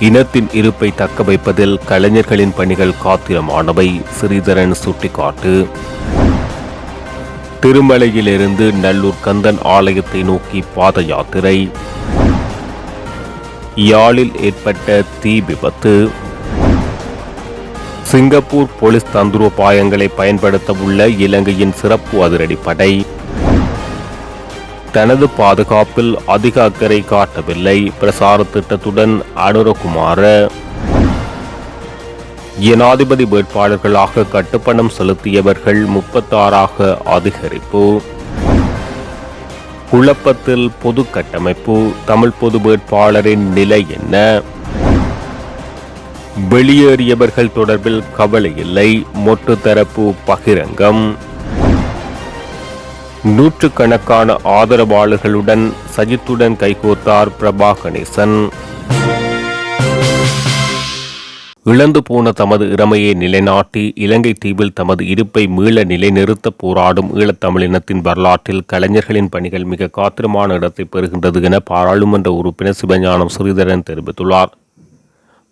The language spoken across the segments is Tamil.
இனத்தின் இருப்பை தக்க வைப்பதில் கலைஞர்களின் பணிகள் காத்திரமானவை ஸ்ரீதரன் சுட்டிக்காட்டு. திருமலையிலிருந்து நல்லூர் கந்தன் ஆலயத்தை நோக்கி பாத யாத்திரை. யாழில் ஏற்பட்ட தீ விபத்து. சிங்கப்பூர் போலீஸ் தந்திரோபாயங்களை பயன்படுத்த உள்ள இலங்கையின் சிறப்பு அதிரடிப்படை. தனது பாதுகாப்பில் அதிக அக்கறை காட்டவில்லை. பிரசார திட்டத்துடன் அனுரகுமார. ஜனாதிபதி வேட்பாளர்களாக கட்டுப்பணம் செலுத்தியவர்கள் முப்பத்தாறாக அதிகரிப்பு. குழப்பத்தில் பொது கட்டமைப்பு. தமிழ் பொது வேட்பாளரின் நிலை என்ன? வெளியேறியவர்கள் தொடர்பில் கவலை இல்லை. மொட்டு தரப்பு பகிரங்கம். நூற்றுக்கணக்கான ஆதரவாளர்களுடன் சஜித்துடன் கைகோத்தார் பிரபா கணேசன். இழந்து போன தமது இறமையை நிலைநாட்டி இலங்கை தீவில் தமது இருப்பை மீள நிலைநிறுத்த போராடும் ஈழத்தமிழினத்தின் வரலாற்றில் கலைஞர்களின் பணிகள் மிக காத்திரமான இடத்தை பெறுகின்றது என பாராளுமன்ற உறுப்பினர் சிவஞானம் ஸ்ரீதரன் தெரிவித்துள்ளார்.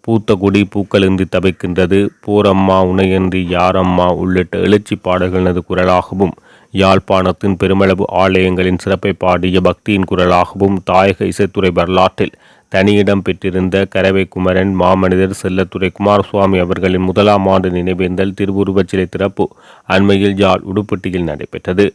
பூத்தகுடி பூக்களின்றி தவிக்கின்றது போரம்மா உனையன்றி யாரம்மா உள்ளிட்ட எழுச்சி பாடல்களது குரலாகவும் யாழ்ப்பாணத்தின் பெருமளவு ஆலயங்களின் சிறப்பை பாடிய பக்தியின் குரலாகவும் தாயக இசைத்துறை வரலாற்றில் தனியிடம் பெற்றிருந்த கரவை குமரன் மாமனிதர் செல்லத்துறை குமாரசுவாமி அவர்களின் முதலாம் ஆண்டு நினைவேந்தல் திருவுருவச் சிலை திறப்பு அண்மையில் யாழ் உடுப்பட்டியில் நடைபெற்றது.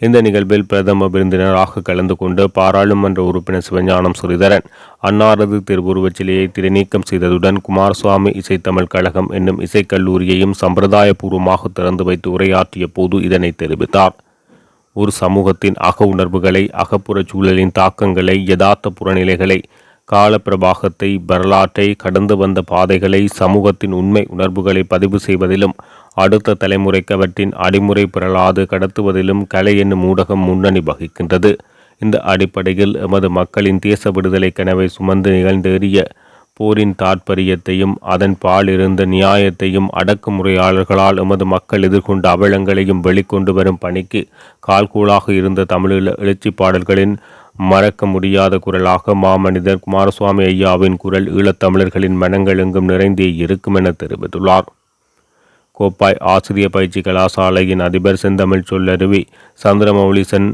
இந்த நிகழ்வில் பிரதம விருந்தினராக கலந்து கொண்டு பாராளுமன்ற உறுப்பினர் சிவஞானம் ஸ்ரீதரன் அன்னாரது திருவுருவச் சிலையை திரைநீக்கம் செய்ததுடன் குமாரசுவாமி இசைத்தமிழ் கழகம் என்னும் இசைக்கல்லூரியையும் சம்பிரதாயபூர்வமாக திறந்து வைத்து உரையாற்றிய போது இதனை தெரிவித்தார். ஒரு சமூகத்தின் அக உணர்வுகளை அகப்புற சூழலின் தாக்கங்களை யதார்த்த புறநிலைகளை காலப்பிரபாகத்தை வரலாற்றை கடந்து வந்த பாதைகளை சமூகத்தின் உண்மை உணர்வுகளை பதிவு செய்வதிலும் அடுத்த தலைமுறைக்கு அவற்றின் அடிமுறை பிறலாது கடத்துவதிலும் கலை என்னும் ஊடகம் முன்னணி வகிக்கின்றது. இந்த அடிப்படையில் எமது மக்களின் தேச விடுதலை கனவை சுமந்து நிகழ்ந்தேறிய போரின் தாற்பரியத்தையும் அதன் பால் இருந்த நியாயத்தையும் அடக்குமுறையாளர்களால் எமது மக்கள் எதிர்கொண்ட அவலங்களையும் வெளிக்கொண்டு வரும் பணிக்கு கால்கூழாக இருந்த தமிழீழ எழுச்சி பாடல்களின் மறக்க முடியாத குரலாக மாமனிதர் குமாரசுவாமி ஐயாவின் குரல் ஈழத்தமிழர்களின் மனங்களெங்கும் நிறைந்தே இருக்கும் என தெரிவித்துள்ளார். கோப்பாய் ஆசிரிய பயிற்சி கலாசாலையின் அதிபர் செந்தமிழ் சொல்லருவி சந்திரமௌலிசன்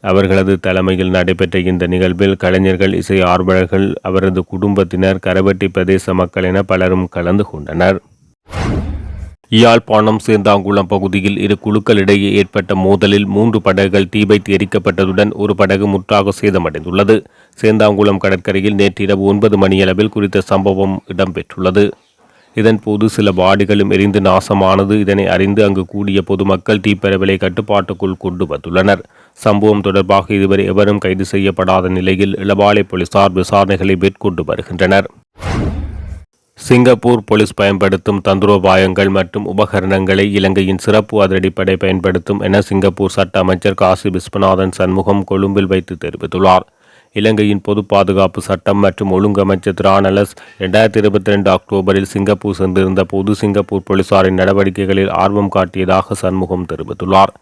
அவர்களது தலைமையில் நடைபெற்ற இந்த நிகழ்வில் கலைஞர்கள் இசை ஆர்வலர்கள் அவரது குடும்பத்தினர் கரவட்டி பிரதேச மக்கள் என பலரும் கலந்து கொண்டனர். யாழ்ப்பாணம் சேந்தாங்குளம் பகுதியில் இரு குழுக்களிடையே ஏற்பட்ட மோதலில் மூன்று படகுகள் தீவைத்து எரிக்கப்பட்டதுடன் ஒரு படகு முற்றாக சேதமடைந்துள்ளது. சேந்தாங்குளம் கடற்கரையில் நேற்றிரவு ஒன்பது மணியளவில் குறித்த சம்பவம் இடம்பெற்றுள்ளது. இதன் போது சில வாடிகளும் எரிந்து நாசமானது. இதனை அறிந்து அங்கு கூடிய பொதுமக்கள் தீப்பரவலை கட்டுப்பாட்டுக்குள் கொண்டு வந்துள்ளனர். சம்பவம் தொடர்பாக இதுவரை எவரும் கைது செய்யப்படாத நிலையில் இளவாலை போலீசார் விசாரணைகளை மேற்கொண்டு வருகின்றனர். சிங்கப்பூர் போலீஸ் பயன்படுத்தும் தந்திரோபாயங்கள் மற்றும் உபகரணங்களை இலங்கையின் சிறப்பு அதிரடிப்படை பயன்படுத்தும் என சிங்கப்பூர் சட்ட அமைச்சர் காசி விஸ்வநாதன் சண்முகம் கொழும்பில் வைத்து தெரிவித்துள்ளார். இலங்கையின் பொது பாதுகாப்பு சட்டம் மற்றும் ஒழுங்கமைச்சர் திரானலஸ் இரண்டாயிரத்தி இருபத்தி ரெண்டு அக்டோபரில் சிங்கப்பூர் சென்றிருந்த போது சிங்கப்பூர் போலீசாரின் நடவடிக்கைகளில் ஆர்வம் காட்டியதாக சண்முகம் தெரிவித்துள்ளார்.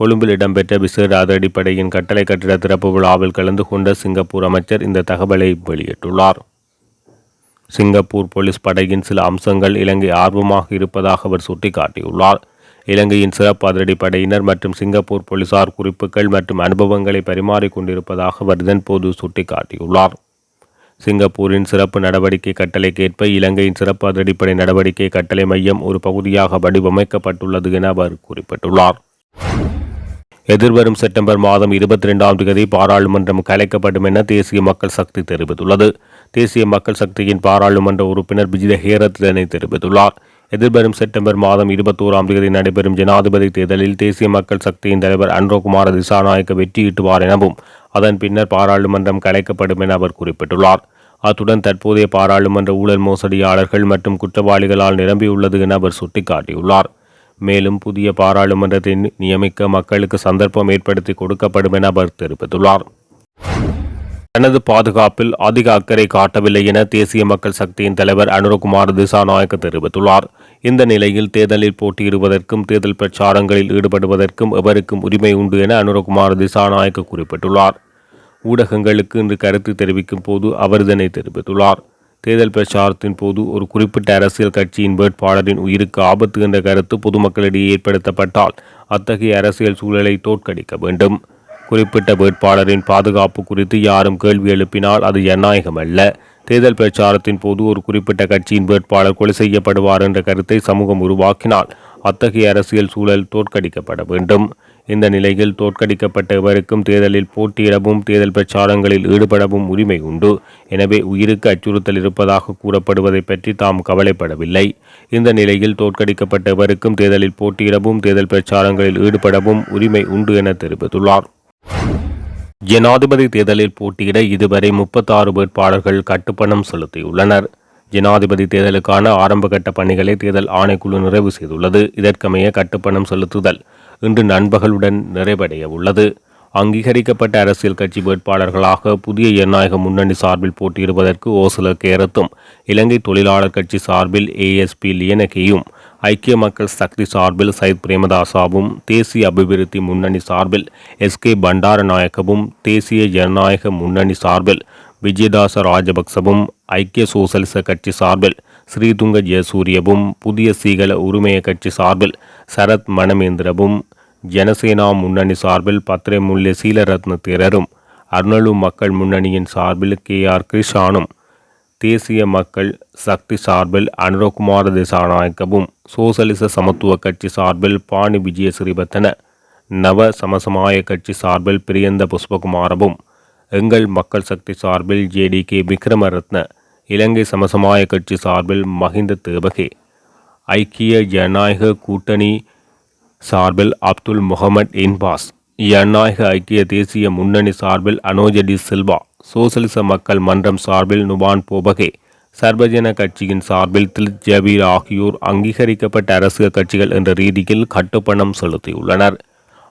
கொழும்பில் இடம்பெற்ற விசேட அதிரடிப்படையின் கட்டளை கட்டிட திறப்பு விழாவில் கலந்து கொண்ட சிங்கப்பூர் அமைச்சர் இந்த தகவலை வெளியிட்டுள்ளார். சிங்கப்பூர் போலீஸ் படையின் சில அம்சங்கள் இலங்கை ஆர்வமாக இருப்பதாக அவர் சுட்டிக்காட்டியுள்ளார். இலங்கையின் சிறப்பு அதிரடிப்படையினர் மற்றும் சிங்கப்பூர் போலீசார் குறிப்புகள் மற்றும் அனுபவங்களை பரிமாறிக்கொண்டிருப்பதாக அவர் இதன்போது சுட்டிக்காட்டியுள்ளார். சிங்கப்பூரின் சிறப்பு நடவடிக்கை கட்டளைக்கேற்ப இலங்கையின் சிறப்பு அதிரடிப்படை நடவடிக்கை கட்டளை மையம் ஒரு பகுதியாக வடிவமைக்கப்பட்டுள்ளது என அவர் குறிப்பிட்டுள்ளார். எதிர்வரும் செப்டம்பர் மாதம் இருபத்தி ரெண்டாம் தேதி பாராளுமன்றம் கலைக்கப்படும் என தேசிய மக்கள் சக்தி தெரிவித்துள்ளது. தேசிய மக்கள் சக்தியின் பாராளுமன்ற உறுப்பினர் பிஜித ஹேரத் இதனை தெரிவித்துள்ளார். எதிர்வரும் செப்டம்பர் மாதம் இருபத்தோராம் தேதி நடைபெறும் ஜனாதிபதி தேர்தலில் தேசிய மக்கள் சக்தியின் தலைவர் அன்ரோகுமார திசாநாயக்க வெற்றியிட்டுவார் எனவும் அதன் பின்னர் பாராளுமன்றம் கலைக்கப்படும் என அவர் குறிப்பிட்டுள்ளார். அத்துடன் தற்போதைய பாராளுமன்ற ஊழல் மோசடியாளர்கள் மற்றும் குற்றவாளிகளால் நிரம்பியுள்ளது என அவர் சுட்டிக்காட்டியுள்ளார். மேலும் புதிய பாராளுமன்றத்தை நியமிக்க மக்களுக்கு சந்தர்ப்பம் ஏற்படுத்தி கொடுக்கப்படும் என அவர் தெரிவித்துள்ளார். தனது பாதுகாப்பில் அதிக அக்கறை காட்டவில்லை என தேசிய மக்கள் சக்தியின் தலைவர் அனுரகுமார் திசாநாயக்க தெரிவித்துள்ளார். இந்த நிலையில் தேர்தலில் போட்டியிடுவதற்கும் தேர்தல் பிரச்சாரங்களில் ஈடுபடுவதற்கும் எவருக்கும் உரிமை உண்டு என அனுரகுமார் திசாநாயக்க குறிப்பிட்டுள்ளார். ஊடகங்களுக்கு இன்று கருத்து தெரிவிக்கும் போது அவர் இதனை தெரிவித்துள்ளார். தேர்தல் பிரச்சாரத்தின் போது ஒரு குறிப்பிட்ட அரசியல் கட்சியின் வேட்பாளரின் உயிருக்கு ஆபத்து என்ற கருத்து பொதுமக்களிடையே ஏற்படுத்தப்பட்டால் அத்தகைய அரசியல் சூழலை தோற்கடிக்க வேண்டும். குறிப்பிட்ட வேட்பாளரின் பாதுகாப்பு குறித்து யாரும் கேள்வி எழுப்பினால் அது ஜனநாயகம் அல்ல தேர்தல் பிரச்சாரத்தின் போது ஒரு குறிப்பிட்ட கட்சியின் வேட்பாளர் கொலை செய்யப்படுவார் என்ற கருத்தை சமூகம் உருவாக்கினால் அத்தகைய அரசியல் சூழல் தோற்கடிக்கப்பட வேண்டும். இந்த நிலையில் தோற்கடிக்கப்பட்ட இவருக்கும் தேர்தலில் போட்டியிடவும் தேர்தல் பிரச்சாரங்களில் ஈடுபடவும் உரிமை உண்டு. எனவே உயிருக்கு அச்சுறுத்தல் இருப்பதாக கூறப்படுவதை பற்றி தாம் கவலைப்படவில்லை. இந்த நிலையில் தோற்கடிக்கப்பட்ட இவருக்கும் தேர்தலில் போட்டியிடவும் தேர்தல் பிரச்சாரங்களில் ஈடுபடவும் உரிமை உண்டு என தெரிவித்துள்ளார். ஜனாதிபதி தேர்தலில் போட்டியிட இதுவரை முப்பத்தாறு வேட்பாளர்கள் கட்டுப்பணம் செலுத்தியுள்ளனர். ஜனாதிபதி தேர்தலுக்கான ஆரம்பகட்ட பணிகளை தேர்தல் ஆணைக்குழு நிறைவு செய்துள்ளது. இதற்கமைய கட்டுப்பணம் செலுத்துதல் இன்று நண்பகலுடன் நிறைவடைய உள்ளது. அங்கீகரிக்கப்பட்ட அரசியல் கட்சி வேட்பாளர்களாக புதிய ஜனநாயக முன்னணி சார்பில் போட்டியிடுவதற்கு ஓசல கேரத்தும் இலங்கை தொழிலாளர் கட்சி சார்பில் ஏஎஸ்பி லியனகேயும் ஐக்கிய மக்கள் சக்தி சார்பில் சயித் பிரேமதாசாவும் தேசிய அபிவிருத்தி முன்னணி சார்பில் எஸ் கே பண்டாரநாயக்கவும் தேசிய ஜனநாயக முன்னணி சார்பில் விஜயதாச ராஜபக்சவும் ஐக்கிய சோசலிச கட்சி சார்பில் ஸ்ரீதுங்க ஜெயசூரியவும் புதிய சீகல உரிமைய கட்சி சார்பில் சரத் மணமேந்திரவும் ஜனசேனா முன்னணி சார்பில் பத்ரே முல்லை சீலரத்ன தேரரும் அருணலு மக்கள் முன்னணியின் சார்பில் கே ஆர் கிருஷானும் தேசிய மக்கள் சக்தி சார்பில் அனுரகுமார திசாநாயக்கவும் சோசலிச சமத்துவ கட்சி சார்பில் பாணி விஜய ஸ்ரீபத்தன நவ சமசமாய கட்சி சார்பில் பிரியந்த புஷ்பகுமாரவும் எங்கள் மக்கள் சக்தி சார்பில் J D K Wickramaratne Ilankai Samasamaja கட்சி சார்பில் மஹிந்த தேபகே ஐக்கிய ஜனநாயக கூட்டணி சார்பில் அப்துல் முகமது இன்பாஸ் ஜனநாயக ஐக்கிய தேசிய முன்னணி சார்பில் அனோஜடி சில்வா சோசலிச மக்கள் மன்றம் சார்பில் நுபான் போபகே சர்வஜன கட்சியின் சார்பில் தில் ஜபீர் ஆகியோர் அங்கீகரிக்கப்பட்ட அரசியல் கட்சிகள் என்ற ரீதியில் கட்டுப்பணம் செலுத்தியுள்ளனர்.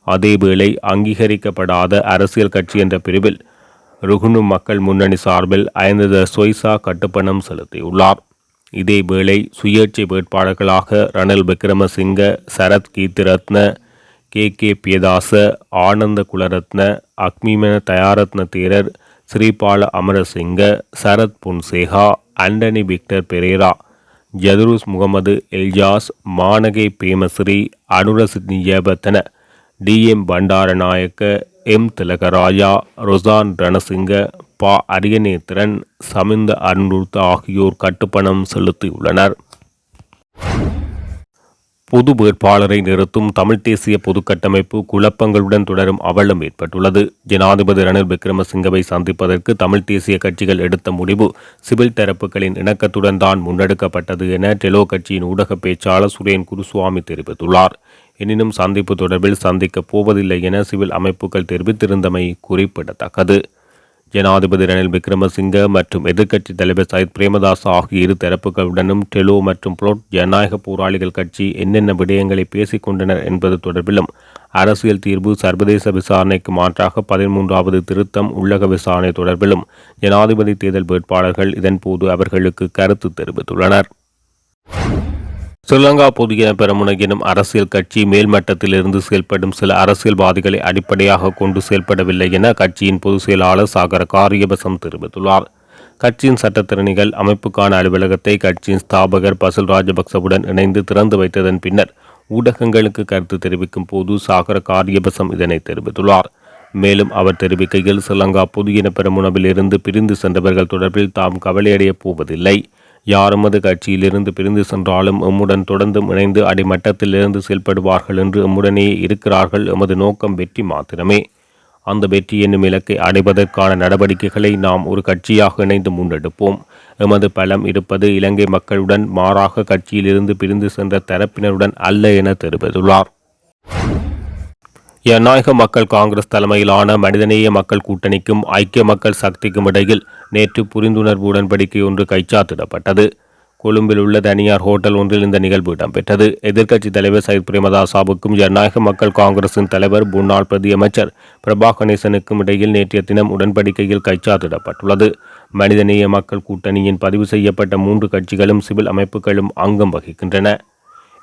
அதேவேளை அங்கீகரிக்கப்படாத அரசியல் கட்சி என்ற பிரிவில் ருகுணு மக்கள் முன்னணி சார்பில் ஐந்து சொய்சா கட்டுப்பணம் செலுத்தியுள்ளார். இதேவேளை சுயேட்சை வேட்பாளர்களாக Ranil Wickremesinghe Sarath Keerthiratne K K Piyadasa Ananda Kularatne Akmeemana Dayaratne Thero Sripala Amarasinghe Sarath Fonseka Antony Victor Perera ஜதுருஸ் Mohamed Ilyas மானகை பேமஸ்ரீ அனுரசிநியபத்தன டிஎம் பண்டாரநாயக்க எம் திலகராஜா ரொசான் ரணசிங்க பா அரியநேத்திரன் சமிந்த அருணூர்த்த ஆகியோர் கட்டுப்பணம் செலுத்தியுள்ளனர். பொது வேட்பாளரை நிறுத்தும் தமிழ் தேசிய பொதுக்கட்டமைப்பு குழப்பங்களுடன் தொடரும் அவலம் ஏற்பட்டுள்ளது. ஜனாதிபதி ரணில் விக்ரமசிங்கவை சந்திப்பதற்கு தமிழ் தேசிய கட்சிகள் எடுத்த முடிவு சிவில் தரப்புகளின் இணக்கத்துடன் தான் முன்னெடுக்கப்பட்டது என டெலோ கட்சியின் ஊடக பேச்சாளர் சுரேன் குருசுவாமி தெரிவித்துள்ளார். எனினும் சந்திப்பு தொடர்பில் சந்திக்கப் போவதில்லை என சிவில் அமைப்புகள் தெரிவித்திருந்தமை குறிப்பிடத்தக்கது. ஜனாதிபதி ரணில் விக்ரமசிங்க மற்றும் எதிர்க்கட்சித் தலைவர் சயித் பிரேமதாஸ் ஆகிய இரு தரப்புகளுடனும் டெலோ மற்றும் புளோட் ஜனநாயக போராளிகள் கட்சி என்னென்ன விடயங்களை பேசிக் கொண்டனர் என்பது தொடர்பிலும் அரசியல் தீர்வு சர்வதேச விசாரணைக்கு மாற்றாக பதிமூன்றாவது திருத்தம் உள்ளக விசாரணை தொடர்பிலும் ஜனாதிபதி தேர்தல் வேட்பாளர்கள் இதன்போது அவர்களுக்கு கருத்து தெரிவித்துள்ளனர். ஸ்ரீலங்கா புதிய பெருமுனையினும் அரசியல் கட்சி மேல்மட்டத்திலிருந்து செயல்படும் சில அரசியல்வாதிகளை அடிப்படையாக கொண்டு செயல்படவில்லை என கட்சியின் பொதுச் செயலாளர் சாகர காரியபசம் தெரிவித்துள்ளார். கட்சியின் சட்டத்திறனிகள் அமைப்புக்கான அலுவலகத்தை கட்சியின் ஸ்தாபகர் பசுல் ராஜபக்சவுடன் இணைந்து திறந்து வைத்ததன் பின்னர் ஊடகங்களுக்கு கருத்து தெரிவிக்கும் போது சாகர காரியபசம் இதனை தெரிவித்துள்ளார். மேலும் அவர் தெரிவிக்கையில் ஸ்ரீலங்கா பொதுஜன பெரமுனவில் இருந்து பிரிந்து சென்றவர்கள் தொடர்பில் தாம் கவலையடையப் போவதில்லை. யார் எமது கட்சியிலிருந்து பிரிந்து சென்றாலும் எம்முடன் தொடர்ந்து இணைந்து அடிமட்டத்திலிருந்து செயல்படுவார்கள் என்று எம்முடனே இருக்கிறார்கள் எமது நோக்கம் வெற்றி மாத்திரமே. அந்த வெற்றி என்னும் இலக்கை அடைவதற்கான நடவடிக்கைகளை நாம் ஒரு கட்சியாக இணைந்து முன்னெடுப்போம். எமது பலம் இருப்பது இலங்கை மக்களுடன் மாறாக கட்சியிலிருந்து பிரிந்து சென்ற தரப்பினருடன் அல்ல என தெரிவித்துள்ளார். ஜனநாயக மக்கள் காங்கிரஸ் தலைமையிலான மனிதநேய மக்கள் கூட்டணிக்கும் ஐக்கிய மக்கள் சக்திக்கும் இடையில் நேற்று புரிந்துணர்வு உடன்படிக்கை ஒன்று கைச்சாத்திடப்பட்டது. கொழும்பில் உள்ள தனியார் ஹோட்டல் ஒன்றில் இந்த நிகழ்வு இடம்பெற்றது. எதிர்க்கட்சித் தலைவர் சயித் பிரேமதாசாவுக்கும் ஜனநாயக மக்கள் காங்கிரசின் தலைவர் முன்னாள் பிரதி அமைச்சர் பிரபா கணேசனுக்கும் இடையில் நேற்றைய தினம் உடன்படிக்கையில் கைச்சாத்திடப்பட்டுள்ளது. மனிதநேய மக்கள் கூட்டணியின் பதிவு செய்யப்பட்ட மூன்று கட்சிகளும் சிவில் அமைப்புகளும் அங்கம் வகிக்கின்றன.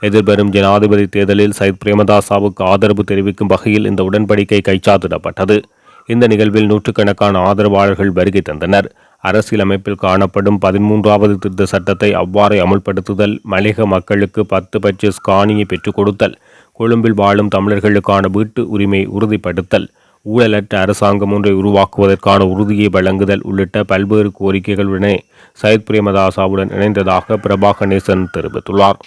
எதிர்வரும் ஜனாதிபதி தேர்தலில் சயித் பிரேமதாசாவுக்கு ஆதரவு தெரிவிக்கும் வகையில் இந்த உடன்படிக்கை கைச்சாத்திடப்பட்டது. இந்த நிகழ்வில் நூற்றுக்கணக்கான ஆதரவாளர்கள் வருகை தந்தனர். அரசியலமைப்பில் காணப்படும் பதிமூன்றாவது திருத்த சட்டத்தை அவ்வாறே அமுல்படுத்துதல் மலையக மக்களுக்கு பத்து பட்ச காணியை பெற்றுக் கொடுத்தல் கொழும்பில் வாழும் தமிழர்களுக்கான வீட்டு உரிமை உறுதிப்படுத்தல் ஊழலற்ற அரசாங்கம் ஒன்றை உருவாக்குவதற்கான உறுதியை வழங்குதல் உள்ளிட்ட பல்வேறு கோரிக்கைகளுடனே சயத் பிரேமதாசாவுடன் இணைந்ததாக பிரபாகணேசன் தெரிவித்துள்ளார்.